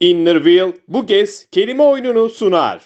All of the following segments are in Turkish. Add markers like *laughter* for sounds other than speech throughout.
Innerville bu kez kelime oyununu sunar.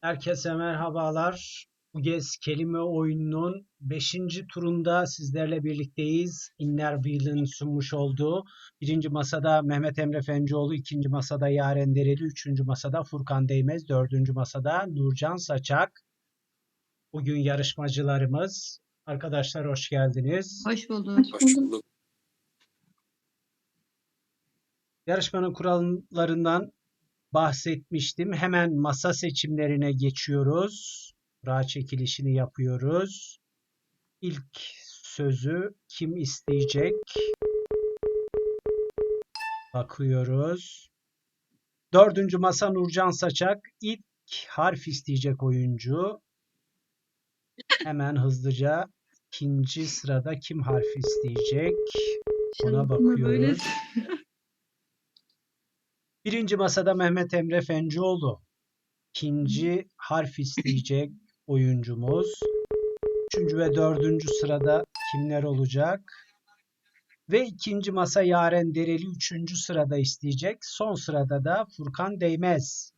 Herkese merhabalar. Bu kez kelime oyununun 5. turunda sizlerle birlikteyiz. Innerwheel'in sunmuş olduğu birinci masada Mehmet Emre Fencioğlu, ikinci masada Yaren Dereli, üçüncü masada Furkan Değmez, dördüncü masada Nurcan Saçak. Bugün yarışmacılarımız. Arkadaşlar hoş geldiniz. Hoş bulduk. Hoş bulduk. Yarışmanın kurallarından bahsetmiştim. Hemen masa seçimlerine geçiyoruz. Kura çekilişini yapıyoruz. İlk sözü kim isteyecek? Bakıyoruz. Dördüncü masa Nurcan Saçak. İlk harf isteyecek oyuncu. Hemen hızlıca ikinci sırada kim harf isteyecek? Ona bakıyoruz. *laughs* Birinci masada Mehmet Emre Fencioğlu. İkinci harf isteyecek oyuncumuz. Üçüncü ve dördüncü sırada kimler olacak? Ve ikinci masa Yaren Dereli üçüncü sırada isteyecek. Son sırada da Furkan Değmez.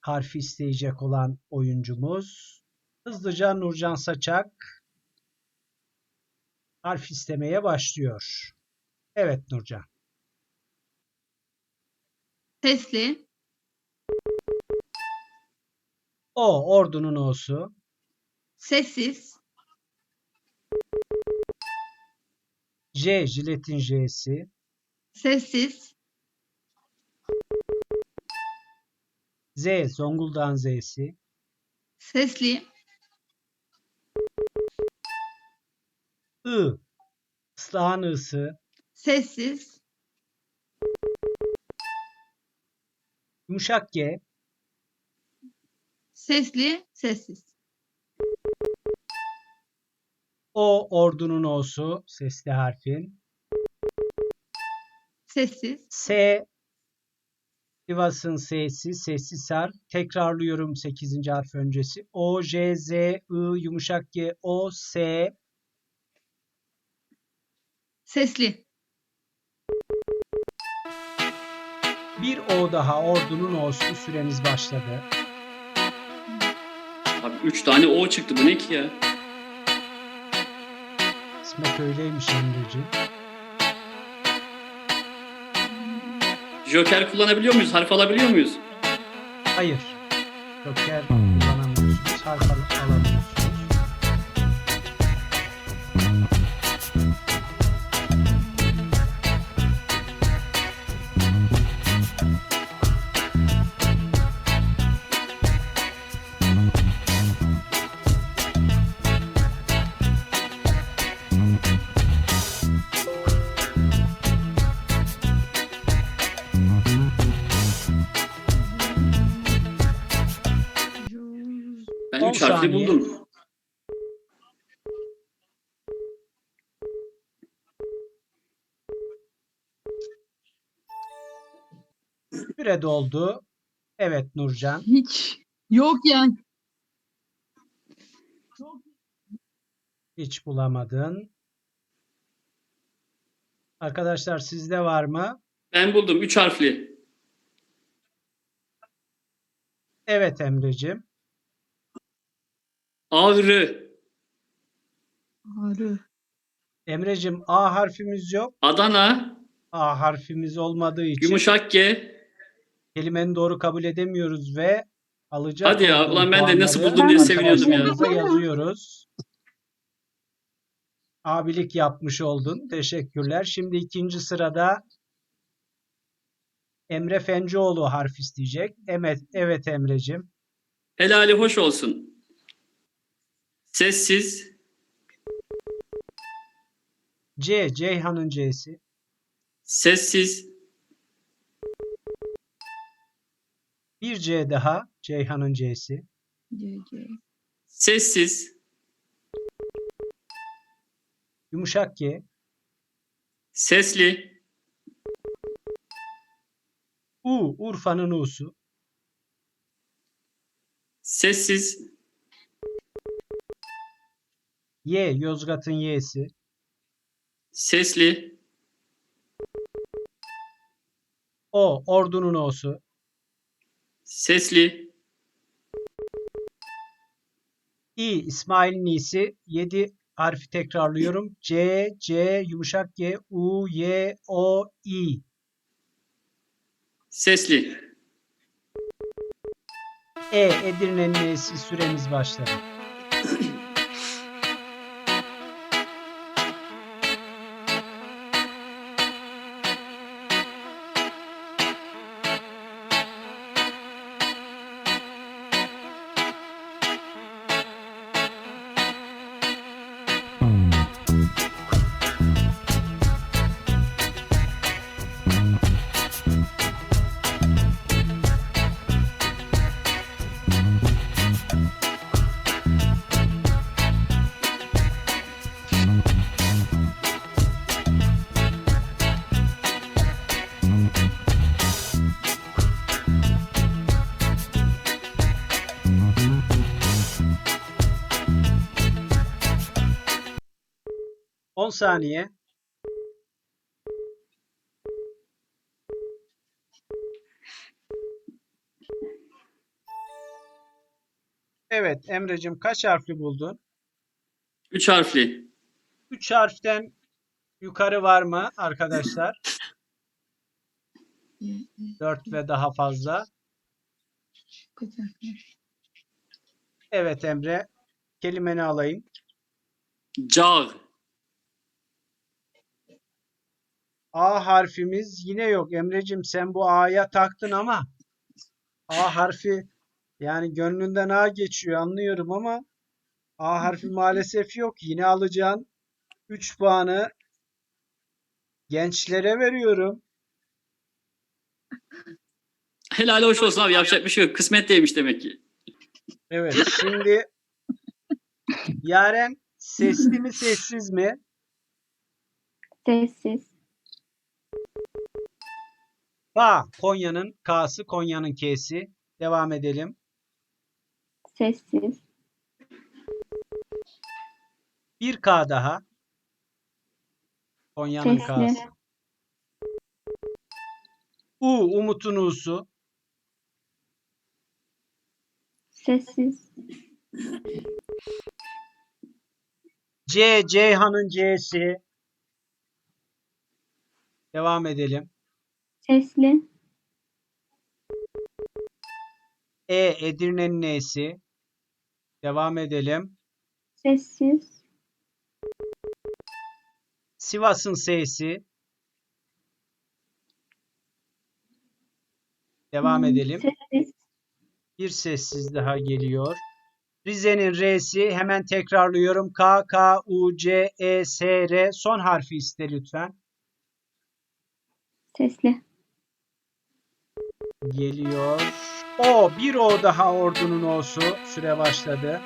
Harfi isteyecek olan oyuncumuz. Hızlıca Nurcan Saçak harf istemeye başlıyor. Evet Nurcan. Sesli, O ordunun o'su. sessiz, J jiletin J'si. sessiz, Z Zonguldak'ın Z'si. sesli, I ıslahın I'sı. sessiz, Yumuşak G. sesli, sessiz. O ordunun O'su. Sesli harfin. Sessiz, S Sivas'ın S'si. Sessiz harf. Tekrarlıyorum 8. harf öncesi. O, J, Z, I, yumuşak G, O, S. sesli, Bir O daha ordunun O'su. Süreniz başladı. Abi 3 tane O çıktı bu ne ki ya? İsmet öyleymiş Emre'ciğim. Joker kullanabiliyor muyuz? Harf alabiliyor muyuz? Hayır. Joker 3 harfli saniye. buldum. Süre doldu. Evet Nurcan. hiç yok yani. Hiç bulamadın. Arkadaşlar sizde var mı? Ben buldum 3 harfli. Evet Emre'cim. Ağrı, Ağrı, Emre'cim A harfimiz yok. Adana, A harfimiz olmadığı için yumuşak G. kelimenin doğru kabul edemiyoruz ve alacak Hadi ya, ulan ben de nasıl buldum diye seviniyordum ya. yazıyoruz. Abilik yapmış oldun. Teşekkürler. Şimdi ikinci sırada Emre Fencioğlu harf isteyecek. Evet, evet Emre'cim. Helali hoş olsun. Sessiz, C, Ceyhan'ın C'si. sessiz, Bir C daha, Ceyhan'ın C'si. C, C, sessiz, Yumuşak G. sesli, U. Urfa'nın U'su. Sessiz. Y. Yozgat'ın Y'si. Sesli. O. Ordu'nun O'su. Sesli. İ. İsmail'in İ'si. 7 harfi tekrarlıyorum. C, C, yumuşak G, U, Y, O, İ. Sesli. E. Edirne'nin E'si. Süremiz başladı. Saniye. Evet Emre'cim kaç harfli buldun? Üç harfli. 3 harften yukarı var mı arkadaşlar? 4 ve daha fazla. Evet Emre. Kelimeni alayım. Cağ. A harfimiz yine yok. Emrecim sen bu A'ya taktın ama A harfi yani gönlünden A geçiyor anlıyorum ama A harfi maalesef yok. Yine alacağın 3 puanı gençlere veriyorum. Helal hoş olsun abi yapacak bir şey yok. Kısmet değilmiş demek ki. Evet şimdi Yaren sesli mi sessiz mi? Sessiz. K. Konya'nın K'sı, Konya'nın K'si. Devam edelim. Sessiz. Bir K daha. Konya'nın Sesli. K'sı. U. Umut'un U'su. Sessiz. C. Ceyhan'ın C'si. Devam edelim. Sesli. E. Edirne'nin E'si. Devam edelim. Sessiz. Sivas'ın S'si. Devam Hmm, edelim. Sessiz. Bir sessiz daha geliyor. Rize'nin R'si hemen tekrarlıyorum. K, K, U, C, E, S, R. Son harfi iste lütfen. Sesli. Geliyor. O, bir O daha ordunun O'su. Süre başladı.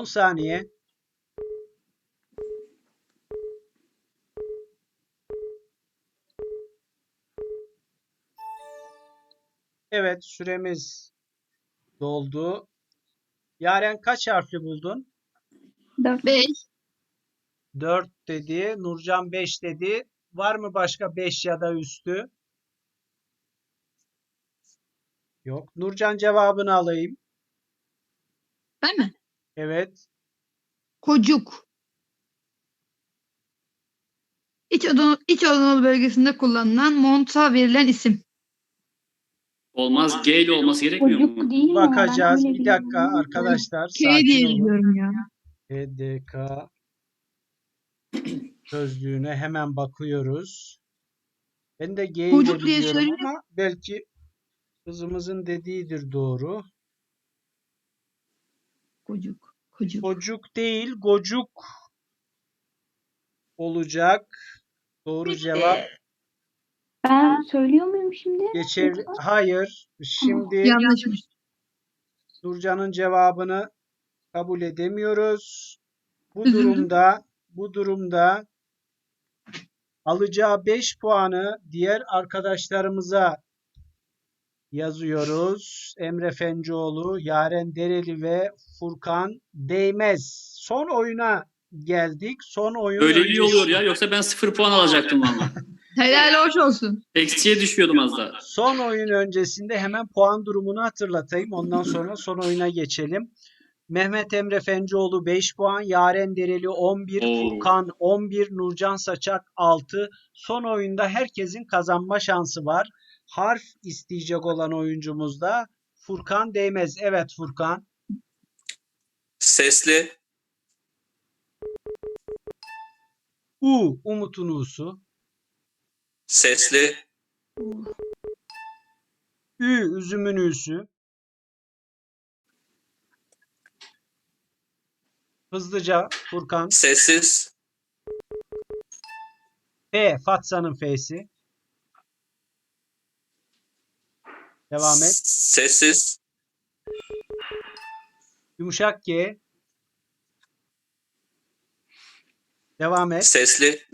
On saniye. Evet, süremiz doldu. Yaren kaç harfli buldun? Dört. 5. 4 dedi. Nurcan 5 dedi. Var mı başka 5 ya da üstü? Yok. Nurcan cevabını alayım. Ben mi? Evet. Kocuk. İç Anadolu, İç Anadolu bölgesinde kullanılan monta verilen isim. Olmaz. G ile olması gerekmiyor mu? Çocuk değil mi? Ben Bakacağız. öyle Bir dakika biliyorum. arkadaşlar. K diye Sakin olun. biliyorum ya. HDK sözlüğüne hemen bakıyoruz. Ben de G'yi de Çocuk diye biliyorum ama belki kızımızın dediğidir doğru. Kocuk. Kocuk. Çocuk değil, gocuk olacak. Doğru cevap Ben söylüyor muyum şimdi? geçerli. Hayır. Şimdi Yanlışmış. Nurcan'ın cevabını kabul edemiyoruz. Bu Üzüldüm. durumda bu durumda alacağı 5 puanı diğer arkadaşlarımıza yazıyoruz. Emre Fencioğlu, Yaren Dereli ve Furkan Değmez. Son oyuna geldik. Son oyun Öyle iyi oluyor ya. Yoksa ben sıfır puan alacaktım valla. *laughs* Helal hoş olsun. Eksiye düşüyordum az daha. Son oyun öncesinde hemen puan durumunu hatırlatayım. Ondan sonra son oyuna geçelim. Mehmet Emre Fencioğlu 5 puan, Yaren Dereli 11, Oo. Furkan 11, Nurcan Saçak 6. Son oyunda herkesin kazanma şansı var. Harf isteyecek olan oyuncumuz da Furkan Değmez. Evet Furkan. Sesli, U, Umut'un U'su. sesli, Ü, Üzüm'ün Ü'sü. Hızlıca Furkan. sessiz, F, Fatsa'nın F'si. Devam et. sessiz, Yumuşak G. Devam et. sesli,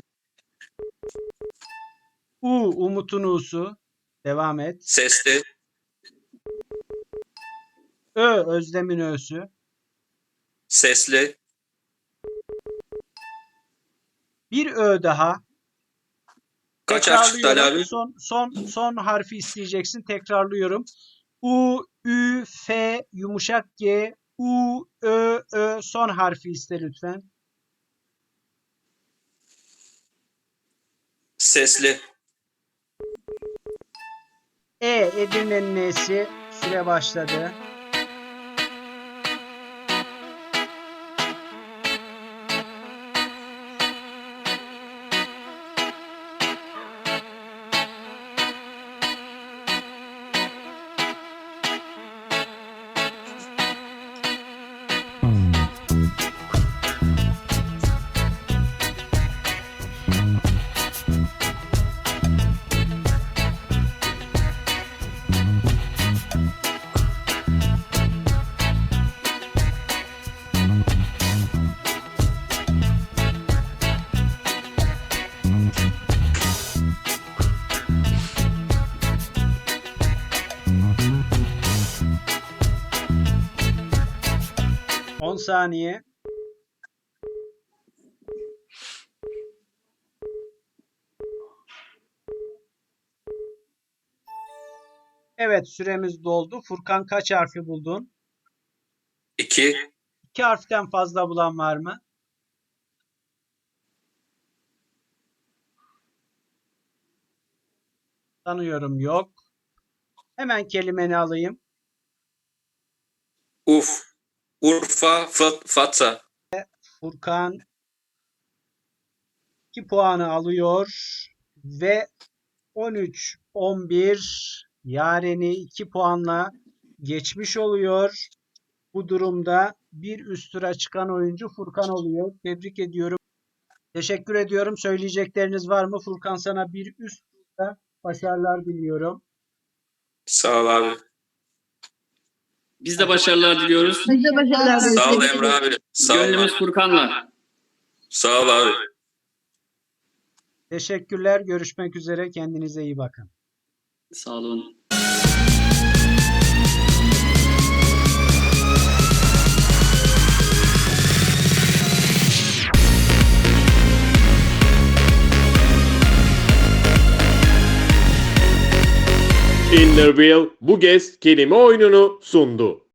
U, Umut'un U'su. Devam et. sesli, Ö, Özlem'in Ö'sü. sesli, Bir Ö daha. Kaç harf çıktı Ali abi? Son, son, son harfi isteyeceksin. Tekrarlıyorum. U, Ü, F, yumuşak G, U, Ö, Ö. Son harfi iste lütfen. sesli, E, Edirne'nin N'si. Süre başladı. Saniye. Evet süremiz doldu. Furkan kaç harfi buldun? iki, İki harften fazla bulan var mı? Tanıyorum yok. Hemen kelimeni alayım. uf, Urfa, Fat, Fatsa, Furkan 2 puanı alıyor ve 13-11 Yaren'i 2 puanla geçmiş oluyor. Bu durumda bir üst tura çıkan oyuncu Furkan oluyor. Tebrik ediyorum. Teşekkür ediyorum. Söyleyecekleriniz var mı? Furkan sana bir üst turda başarılar diliyorum. sağ ol abi. Biz de başarılar diliyoruz. Biz de başarılar Sağ ol. Emre abi, sağ ol Gönlümüz. Furkan'la. Sağ ol abi. Teşekkürler. Görüşmek üzere. Kendinize iyi bakın. Sağ olun. Innerville bu kez kelime oyununu sundu.